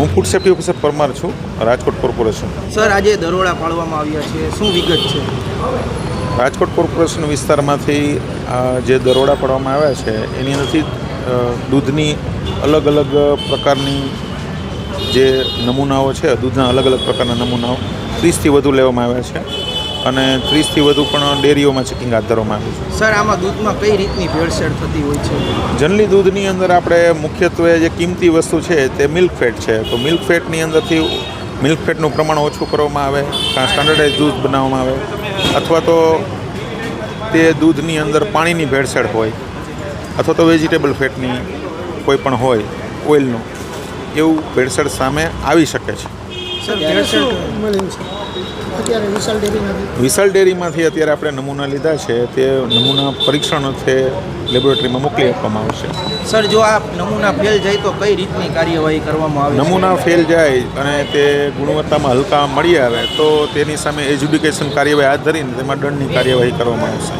હું food safety officer Parmar છું Rajkot corporation. Sir આજે દરોડા પાડવામાં આવ્યા છે. શું વિગત છે? રાજકોટ કોર્પોરેશન વિસ્તારમાંથી જે દરોડા પાડવામાં આવ્યા છે એની અંદરથી દૂધની અલગ અલગ પ્રકારની જે નમૂનાઓ છે દૂધના અલગ અલગ પ્રકારના નમૂનાઓ ત્રીસથી વધુ લેવામાં આવ્યા છે. અને ત્રીસથી વધુ પણ ડેરીઓમાં ચેકિંગ હાથ ધરવામાં આવ્યું છે. સર આમાં દૂધમાં કઈ રીતની ભેળસેળ થતી હોય છે? જનરલી દૂધની અંદર આપણે મુખ્યત્વે જે કિંમતી વસ્તુ છે તે મિલ્ક ફેટ છે. તો મિલ્ક ફેટની અંદરથી મિલ્ક ફેટનું પ્રમાણ ઓછું કરવામાં આવે કાં સ્ટાન્ડર્ડાઇઝ દૂધ બનાવવામાં આવે અથવા તો તે દૂધની અંદર પાણીની ભેળસેળ હોય અથવા તો વેજીટેબલ ફેટની કોઈ પણ હોય ઓઇલનું એવું ભેળસેળ સામે આવી શકે છે. સર ભેળસેળ અત્યારે વિશાલ ડેરીમાંથી? વિશાલ ડેરીમાંથી અત્યારે આપણે નમૂના લીધા છે. તે નમૂના પરીક્ષણ અર્થે લેબોરેટરીમાં મોકલી આપવામાં આવશે. સર જો આ નમૂના ફેલ જાય તો કઈ રીતની કાર્યવાહી કરવામાં આવે નમૂના ફેલ જાય અને તે ગુણવત્તામાં હલકા મળી આવે તો તેની સામે એજ્યુકેશન કાર્યવાહી હાથ ધરીને તેમાં દંડની કાર્યવાહી કરવામાં આવશે.